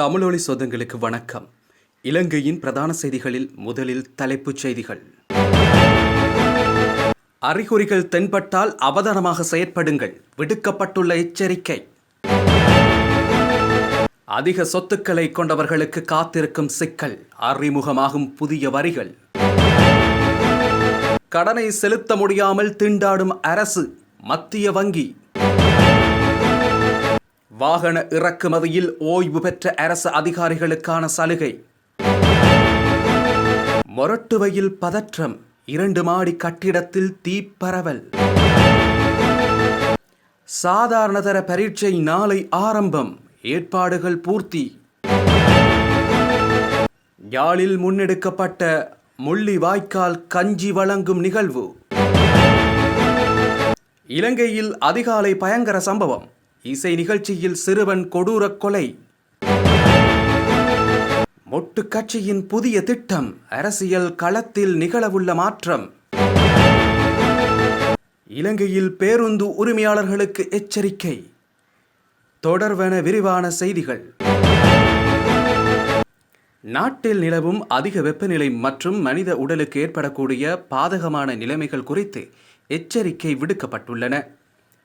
தமிழொலி சொந்தங்களுக்கு வணக்கம். இலங்கையின் பிரதான செய்திகளில் முதலில் தலைப்புச் செய்திகள். அறிகுறிகள் தென்பட்டால் அவதானமாக செயற்படுங்கள். விடுக்கப்பட்டுள்ள எச்சரிக்கை. அதிக சொத்துக்களை கொண்டவர்களுக்கு காத்திருக்கும் சிக்கல். அறிமுகமாகும் புதிய வரிகள். கடனை செலுத்த முடியாமல் திண்டாடும் அரசு. மத்திய வங்கி. வாகன இறக்குமதியில் ஓய்வு பெற்ற அரசு அதிகாரிகளுக்கான சலுகை. மொரட்டுவையில் பதற்றம் இரண்டு மாடி கட்டிடத்தில் தீப்பரவல். சாதாரணதர பரீட்சை நாளை ஆரம்பம் ஏற்பாடுகள் பூர்த்தி. யாழில் முன்னெடுக்கப்பட்ட முள்ளி வாய்க்கால் கஞ்சி வழங்கும் நிகழ்வு. இலங்கையில் அதிகாலை பயங்கர சம்பவம். இசை நிகழ்ச்சியில் சிறுவன் கொடூர கொலை. மொட்டு கட்சியின் புதிய திட்டம் அரசியல் களத்தில் நிகழவுள்ள மாற்றம். இலங்கையில் பேருந்து உரிமையாளர்களுக்கு எச்சரிக்கை. தொடர்வன விரிவான செய்திகள். நாட்டில் நிலவும் அதிக வெப்பநிலை மற்றும் மனித உடலுக்கு ஏற்படக்கூடிய பாதகமான நிலைமைகள் குறித்து எச்சரிக்கை விடுக்கப்பட்டுள்ளன.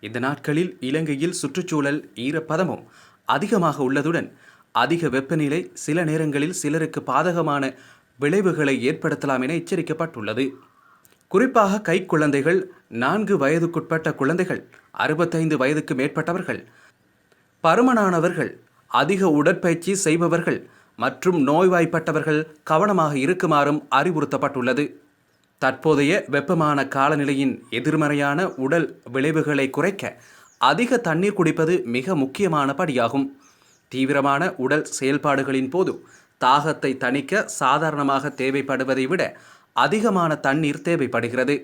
இந்த நாட்களில் இலங்கையில் சுற்றுச்சூழல் ஈரப்பதமும் அதிகமாக உள்ளதுடன் அதிக வெப்பநிலை சில நேரங்களில் சிலருக்கு பாதகமான விளைவுகளை ஏற்படுத்தலாம் என எச்சரிக்கப்பட்டுள்ளது. குறிப்பாக கைக்குழந்தைகள் நான்கு வயதுக்குட்பட்ட குழந்தைகள் அறுபத்தைந்து வயதுக்கு மேற்பட்டவர்கள் பருமனானவர்கள் அதிக உடற்பயிற்சி செய்பவர்கள் மற்றும் நோய்வாய்ப்பட்டவர்கள் கவனமாக இருக்குமாறும் அறிவுறுத்தப்பட்டுள்ளது. தற்போதைய வெப்பமான காலநிலையின் எதிர்மறையான உடல் விளைவுகளை குறைக்க அதிக தண்ணீர் குடிப்பது மிக முக்கியமான படியாகும். தீவிரமான உடல் செயல்பாடுகளின் போது தாகத்தை தணிக்க சாதாரணமாக தேவைப்படுவதை விட அதிகமான தண்ணீர் தேவைப்படுகிறது.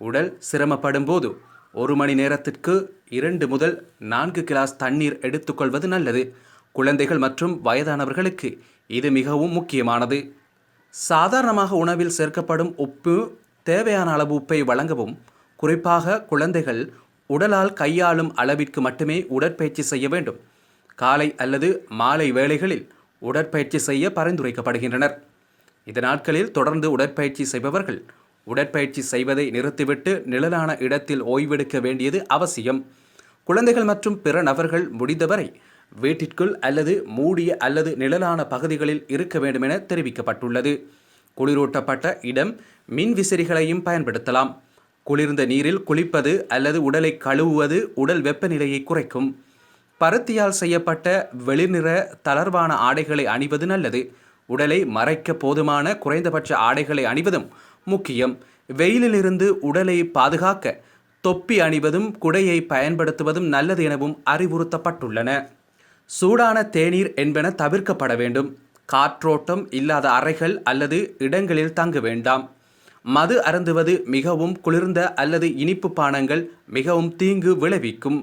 உடல் சிரமப்படும் போது ஒரு மணி நேரத்திற்கு இரண்டு முதல் நான்கு கிளாஸ் தண்ணீர் எடுத்துக்கொள்வது நல்லது. குழந்தைகள் மற்றும் வயதானவர்களுக்கு இது மிகவும் முக்கியமானது. சாதாரணமாக உணவில் சேர்க்கப்படும் உப்பு தேவையான அளவு உப்பை வழங்கவும் குறிப்பாக குழந்தைகள் உடலால் கையாளும் அளவிற்கு மட்டுமே உடற்பயிற்சி செய்ய வேண்டும். காலை அல்லது மாலை வேளைகளில் உடற்பயிற்சி செய்ய பரிந்துரைக்கப்படுகின்றனர். இந்த நாட்களில் தொடர்ந்து உடற்பயிற்சி செய்பவர்கள் உடற்பயிற்சி செய்வதை நிறுத்திவிட்டு நிழலான இடத்தில் ஓய்வெடுக்க வேண்டியது அவசியம். குழந்தைகள் மற்றும் பிற நபர்கள் முடிந்தவரை வீட்டிற்குள் அல்லது மூடிய அல்லது நிழலான பகுதிகளில் இருக்க வேண்டுமென தெரிவிக்கப்பட்டுள்ளது. குளிரூட்டப்பட்ட இடம் மின் விசிறிகளையும் பயன்படுத்தலாம். குளிர்ந்த நீரில் குளிப்பது அல்லது உடலை கழுவுவது உடல் வெப்பநிலையை குறைக்கும். பருத்தியால் செய்யப்பட்ட வெளிநிற தளர்வான ஆடைகளை அணிவது நல்லது. உடலை மறைக்க போதுமான குறைந்தபட்ச ஆடைகளை அணிவதும் முக்கியம். வெயிலிலிருந்து உடலை பாதுகாக்க தொப்பி அணிவதும் குடையை பயன்படுத்துவதும் நல்லது எனவும் அறிவுறுத்தப்பட்டுள்ளன. சூடான தேநீர் என்பன தவிர்க்கப்பட வேண்டும். காற்றோட்டம் இல்லாத அறைகள் அல்லது இடங்களில் தங்க வேண்டாம். மது அருந்துவது மிகவும் குளிர்ந்த அல்லது இனிப்பு பானங்கள் மிகவும் தீங்கு விளைவிக்கும்.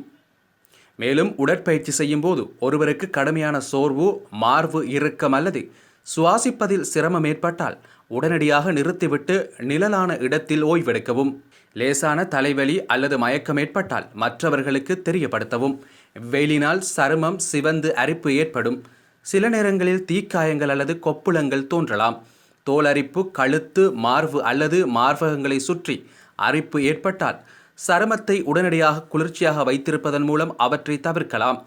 மேலும் உடற்பயிற்சி செய்யும் போது ஒருவருக்கு கடுமையான சோர்வு மார்பு இறுக்கம் அல்லது சுவாசிப்பதில் சிரமம் ஏற்பட்டால் உடனடியாக நிறுத்திவிட்டு நிழலான இடத்தில் ஓய்வெடுக்கவும். லேசான தலைவலி அல்லது மயக்கம் ஏற்பட்டால் மற்றவர்களுக்கு தெரியப்படுத்தவும். வெயிலினால் சருமம் சிவந்து அரிப்பு ஏற்படும். சில நேரங்களில் தீக்காயங்கள் அல்லது கொப்புளங்கள் தோன்றலாம். தோல் அரிப்பு கழுத்து மார்பு அல்லது மார்பகங்களை சுற்றி அரிப்பு ஏற்பட்டால் சருமத்தை உடனடியாக குளிர்ச்சியாக வைத்திருப்பதன் மூலம் அவற்றை தவிர்க்கலாம்.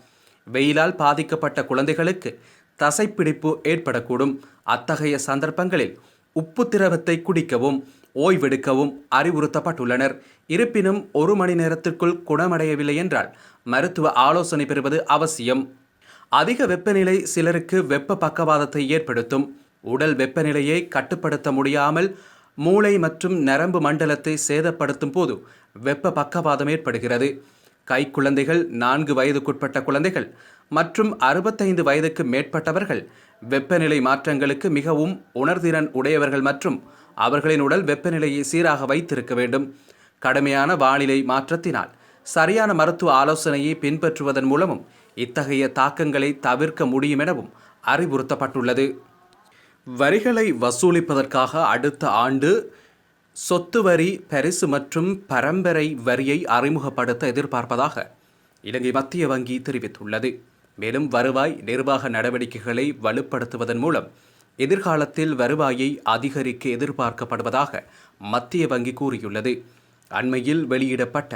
வெயிலால் பாதிக்கப்பட்ட குழந்தைகளுக்கு தசைப்பிடிப்பு ஏற்படக்கூடும். அத்தகைய சந்தர்ப்பங்களில் உப்பு திரவத்தை குடிக்கவும் ஓய்வெடுக்கவும் அறிவுறுத்தப்பட்டுள்ளனர். இருப்பினும் ஒரு மணி நேரத்திற்குள் குணமடையவில்லை என்றால் மருத்துவ ஆலோசனை பெறுவது அவசியம். அதிக வெப்பநிலை சிலருக்கு வெப்ப பக்கவாதத்தை ஏற்படுத்தும். உடல் வெப்பநிலையை கட்டுப்படுத்த முடியாமல் மூளை மற்றும் நரம்பு மண்டலத்தை சேதப்படுத்தும் போது வெப்ப பக்கவாதம் ஏற்படுகிறது. கைக்குழந்தைகள் நான்கு வயதுக்குட்பட்ட குழந்தைகள் மற்றும் அறுபத்தைந்து வயதுக்கு மேற்பட்டவர்கள் வெப்பநிலை மாற்றங்களுக்கு மிகவும் உணர்திறன் உடையவர்கள் மற்றும் அவர்களின் உடல் வெப்பநிலையை சீராக வைத்திருக்க வேண்டும். கடுமையான வானிலை மாற்றத்தினால் சரியான மருத்துவ ஆலோசனையை பின்பற்றுவதன் மூலமும் இத்தகைய தாக்கங்களை தவிர்க்க முடியும் எனவும் அறிவுறுத்தப்பட்டுள்ளது. வரிகளை வசூலிப்பதற்காக அடுத்த ஆண்டு சொத்து வரி பரிசு மற்றும் பரம்பரை வரியை அறிமுகப்படுத்த எதிர்பார்ப்பதாக இலங்கை மத்திய வங்கி தெரிவித்துள்ளது. மேலும் வருவாய் நிர்வாக நடவடிக்கைகளை வலுப்படுத்துவதன் மூலம் எதிர்காலத்தில் வருவாயை அதிகரிக்க எதிர்பார்க்கப்படுவதாக மத்திய வங்கி கூறியுள்ளது. அண்மையில் வெளியிடப்பட்ட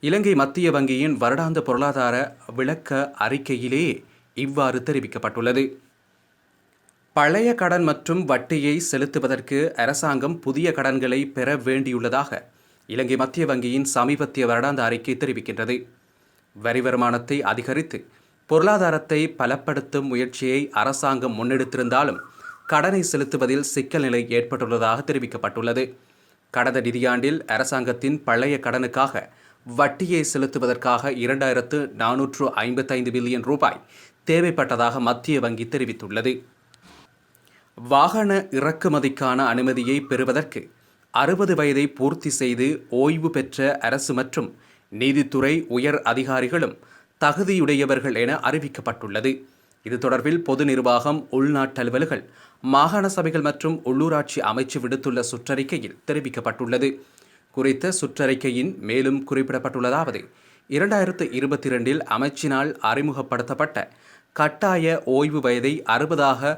இலங்கை மத்திய வங்கியின் வருடாந்த பொருளாதார விளக்க அறிக்கையிலே இவ்வாறு தெரிவிக்கப்பட்டுள்ளது. பழைய கடன் மற்றும் வட்டியை செலுத்துவதற்கு அரசாங்கம் புதிய கடன்களை பெற வேண்டியுள்ளதாக இலங்கை மத்திய வங்கியின் சமீபத்திய வருடாந்த அறிக்கை தெரிவிக்கின்றது. வரி வருமானத்தை அதிகரித்து பொருளாதாரத்தை பலப்படுத்தும் முயற்சியை அரசாங்கம் முன்னெடுத்திருந்தாலும் கடனை செலுத்துவதில் சிக்கல் நிலை ஏற்பட்டுள்ளதாக தெரிவிக்கப்பட்டுள்ளது. கடந்த நிதியாண்டில் அரசாங்கத்தின் பழைய கடனுக்காக வட்டியை செலுத்துவதற்காக இரண்டாயிரத்து நானூற்று ஐம்பத்தைந்து பில்லியன் ரூபாய் தேவைப்பட்டதாக மத்திய வங்கி தெரிவித்துள்ளது. வாகன இறக்குமதிக்கான அனுமதியை பெறுவதற்கு அறுபது வயதை பூர்த்தி செய்து ஓய்வு பெற்ற அரசு மற்றும் நீதித்துறை உயர் அதிகாரிகளும் தகுதியுடையவர்கள் என அறிவிக்கப்பட்டுள்ளது. இது தொடர்பில் பொது நிர்வாகம் உள்நாட்டு அலுவல்கள் மாகாண சபைகள் மற்றும் உள்ளூராட்சி அமைச்சு விடுத்துள்ள சுற்றறிக்கையில் தெரிவிக்கப்பட்டுள்ளது. குறித்த சுற்றறிக்கையின் மேலும் குறிப்பிடப்பட்டுள்ளதாவது இரண்டாயிரத்து இருபத்தி இரண்டில் அமைச்சினால் அறிமுகப்படுத்தப்பட்ட கட்டாய ஓய்வு வயதை அறுபதாக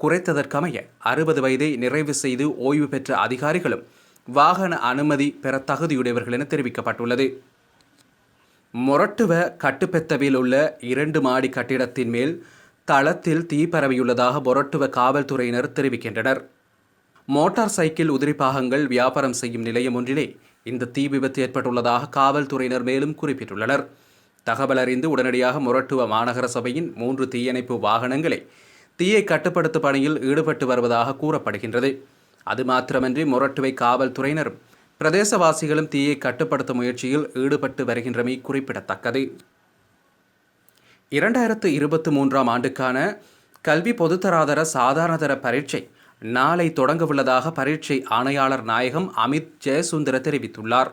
குறைத்ததற்கமைய அறுபது வயதை நிறைவு செய்து ஓய்வு பெற்ற அதிகாரிகளும் வாகன அனுமதி பெற தகுதியுடையவர்கள் என தெரிவிக்கப்பட்டுள்ளது. மொரட்டுவ கட்டுப்பெத்தவில் உள்ள இரண்டு மாடி கட்டிடத்தின் மேல் தளத்தில் தீ பரவியுள்ளதாக மொரட்டுவ காவல்துறையினர் தெரிவிக்கின்றனர். மோட்டார் சைக்கிள் உதிரி பாகங்கள் வியாபாரம் செய்யும் நிலையம் ஒன்றிலே இந்த தீ விபத்து ஏற்பட்டுள்ளதாக காவல்துறையினர் மேலும் குறிப்பிட்டுள்ளனர். தகவல் அறிந்து உடனடியாக மொரட்டுவ மாநகர சபையின் மூன்று தீயணைப்பு வாகனங்களை தீயை கட்டுப்படுத்தும் பணியில் ஈடுபட்டு வருவதாக கூறப்படுகின்றது. அது மாத்திரமன்றி மொரட்டுவை காவல்துறையினரும் பிரதேசவாசிகளும் தீயை கட்டுப்படுத்தும் முயற்சியில் ஈடுபட்டு வருகின்றமை குறிப்பிடத்தக்கது. இரண்டாயிரத்து இருபத்தி மூன்றாம் ஆண்டுக்கான கல்வி பொதுத்தராதர சாதாரணதர பரீட்சை நாளை தொடங்கவுள்ளதாக பரீட்சை ஆணையாளர் நாயகம் அமித் ஜெயசுந்தர தெரிவித்துள்ளார்.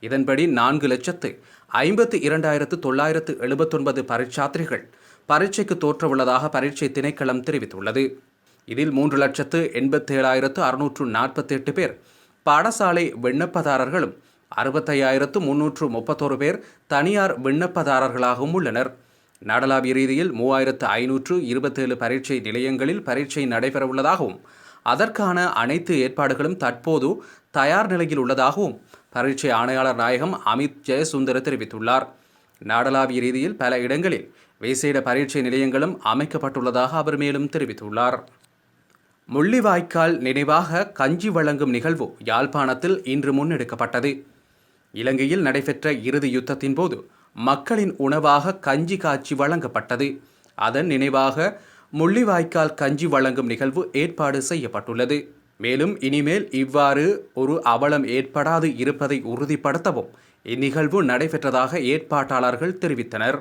இதன்படி நான்கு லட்சத்து ஐம்பத்து இரண்டாயிரத்து தொள்ளாயிரத்து எழுபத்தொன்பது பரீட்சார்த்திகள் பரீட்சைக்கு தோற்றவுள்ளதாக பரீட்சை திணைக்களம் தெரிவித்துள்ளது. இதில் மூன்று லட்சத்து எண்பத்தேழாயிரத்து அறுநூற்று நாற்பத்தி எட்டு பேர் பாடசாலை விண்ணப்பதாரர்களும் அறுபத்தையாயிரத்து முன்னூற்று முப்பத்தோரு பேர் தனியார் விண்ணப்பதாரர்களாகவும் உள்ளனர். நாடளாவிய ரீதியில் மூவாயிரத்து ஐநூற்று இருபத்தேழு பரீட்சை நிலையங்களில் பரீட்சை நடைபெறவுள்ளதாகவும் அதற்கான அனைத்து ஏற்பாடுகளும் தற்போது தயார் நிலையில் உள்ளதாகவும் பரீட்சை ஆணையாளர் நாயகம் அமித் ஜெயசுந்தர தெரிவித்துள்ளார். நாடளாவிய ரீதியில் பல இடங்களில் விசேட பரீட்சை நிலையங்களும் அமைக்கப்பட்டுள்ளதாக அவர் மேலும் தெரிவித்துள்ளார். முள்ளிவாய்க்கால் நினைவாக கஞ்சி வழங்கும் நிகழ்வு யாழ்ப்பாணத்தில் இன்று முன்னெடுக்கப்பட்டது. இலங்கையில் நடைபெற்ற இறுதி யுத்தத்தின் போது மக்களின் உணவாக கஞ்சி காய்ச்சி வழங்கப்பட்டது. அதன் நினைவாக முள்ளிவாய்க்கால் கஞ்சி வழங்கும் நிகழ்வு ஏற்பாடு செய்யப்பட்டுள்ளது. மேலும் இனிமேல் இவ்வாறு ஒரு அவலம் ஏற்படாது இருப்பதை உறுதிப்படுத்தவும் இந்நிகழ்வு நடைபெற்றதாக ஏற்பாட்டாளர்கள் தெரிவித்தனர்.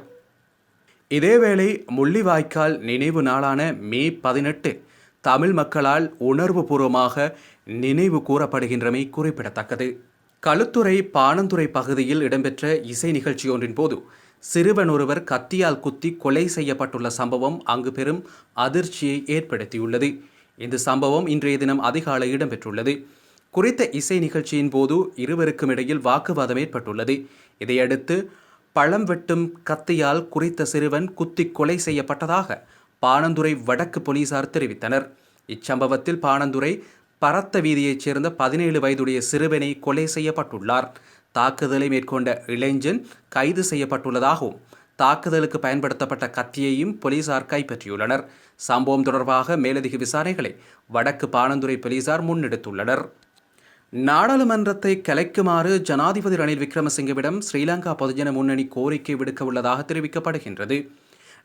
இதேவேளை முள்ளிவாய்க்கால் நினைவு நாளான மே பதினெட்டு தமிழ் மக்களால் உணர்வுபூர்வமாக நினைவு கூறப்படுகின்றமை குறிப்பிடத்தக்கது. களுத்துறை பாணந்துறை பகுதியில் இடம்பெற்ற இசை நிகழ்ச்சியொன்றின் போது சிறுவன் ஒருவர் கத்தியால் குத்தி கொலை செய்யப்பட்டுள்ள சம்பவம் அங்கு பெரும் அதிர்ச்சியை ஏற்படுத்தியுள்ளது. இந்த சம்பவம் இன்றைய தினம் அதிகாலை இடம்பெற்றுள்ளது. குறித்த இசை நிகழ்ச்சியின் போது இருவருக்கும் இடையில் வாக்குவாதம் ஏற்பட்டுள்ளது. இதையடுத்து பழம் வெட்டும் கத்தியால் குறித்த சிறுவன் குத்தி கொலை செய்யப்பட்டதாக பாணந்துறை வடக்கு போலீசார் தெரிவித்தனர். இச்சம்பவத்தில் பாணந்துறை பரத்த வீதியைச் சேர்ந்த பதினேழு வயதுடைய சிறுவனை கொலை செய்யப்பட்டுள்ளார். தாக்குதலை மேற்கொண்ட இளைஞன் கைது செய்யப்பட்டுள்ளதாகவும் தாக்குதலுக்கு பயன்படுத்தப்பட்ட கத்தியையும் போலீசார் கைப்பற்றியுள்ளனர். சம்பவம் தொடர்பாக மேலதிக விசாரணைகளை வடக்கு பாணந்துறை போலீசார் முன்னெடுத்துள்ளனர். நாடாளுமன்றத்தை கலைக்குமாறு ஜனாதிபதி ரணில் விக்ரமசிங்கவிடம் ஸ்ரீலங்கா பொதுஜன முன்னணி கோரிக்கை விடுக்க உள்ளதாக தெரிவிக்கப்படுகின்றது.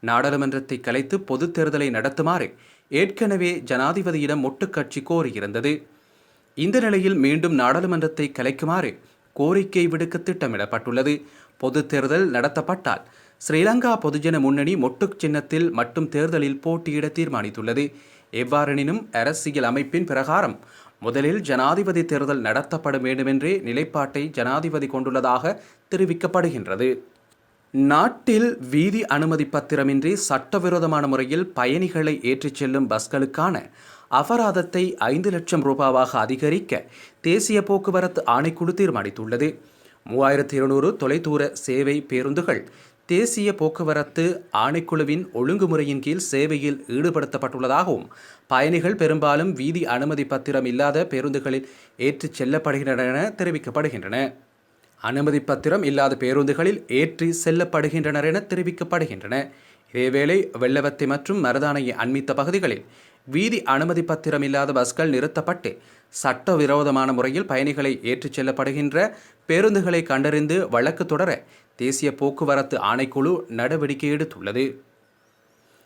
நாடாளுமன்றத்தை கலைத்து பொதுத் தேர்தலை நடத்துமாறு ஏற்கனவே ஜனாதிபதியிடம் ஒட்டுக்கட்சி கோரியிருந்தது இந்த நிலையில் மீண்டும் நாடாளுமன்றத்தை கலைக்குமாறு கோரிக்கை விடுக்க திட்டமிடப்பட்டுள்ளது. பொது தேர்தல் நடத்தப்பட்டால் ஸ்ரீலங்கா பொதுஜன முன்னணி மொட்டுக் சின்னத்தில் மட்டும் தேர்தலில் போட்டியிட தீர்மானித்துள்ளது. எவ்வாறெனினும் அரசியல் அமைப்பின் பிரகாரம் முதலில் ஜனாதிபதி தேர்தல் நடத்தப்பட வேண்டுமென்றே நிலைப்பாட்டை ஜனாதிபதி கொண்டுள்ளதாக தெரிவிக்கப்படுகின்றது. நாட்டில் வீதி அனுமதி பத்திரமின்றி சட்டவிரோதமான முறையில் பயணிகளை ஏற்றிச் செல்லும் பஸ்களுக்கான அபராதத்தை ஐந்து லட்சம் ரூபாவாக அதிகரிக்க தேசிய போக்குவரத்து ஆணைக்குழு தீர்மானித்துள்ளது. மூவாயிரத்தி இருநூறு தொலைதூர சேவை பேருந்துகள் தேசிய போக்குவரத்து ஆணைக்குழுவின் ஒழுங்குமுறையின் கீழ் சேவையில் ஈடுபடுத்தப்பட்டுள்ளதாகவும் பயணிகள் பெரும்பாலும் வீதி அனுமதி பத்திரம் இல்லாத பேருந்துகளில் ஏற்றிச் செல்லப்படுகின்றன என தெரிவிக்கப்படுகின்றன. அனுமதி பத்திரம் இல்லாத பேருந்துகளில் ஏற்றி செல்லப்படுகின்றனர் என தெரிவிக்கப்படுகின்றன. இதேவேளை வெள்ளவத்தை மற்றும் மருதானையை அண்மித்த பகுதிகளில் வீதி அனுமதி பத்திரம் இல்லாத பஸ்கள் நிறுத்தப்பட்டு சட்டவிரோதமான முறையில் பயணிகளை ஏற்றிச் செல்லப்படுகின்ற பேருந்துகளை கண்டறிந்து வழக்கு தொடர தேசிய போக்குவரத்து ஆணைக்குழு நடவடிக்கை எடுத்துள்ளது.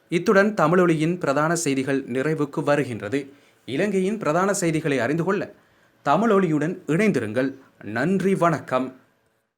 இத்துடன் தமிழொலியின் பிரதான செய்திகள் நிறைவுக்கு வருகின்றது. இலங்கையின் பிரதான செய்திகளை அறிந்து கொள்ள தமிழொலியுடன் இணைந்திருங்கள். நன்றி வணக்கம்.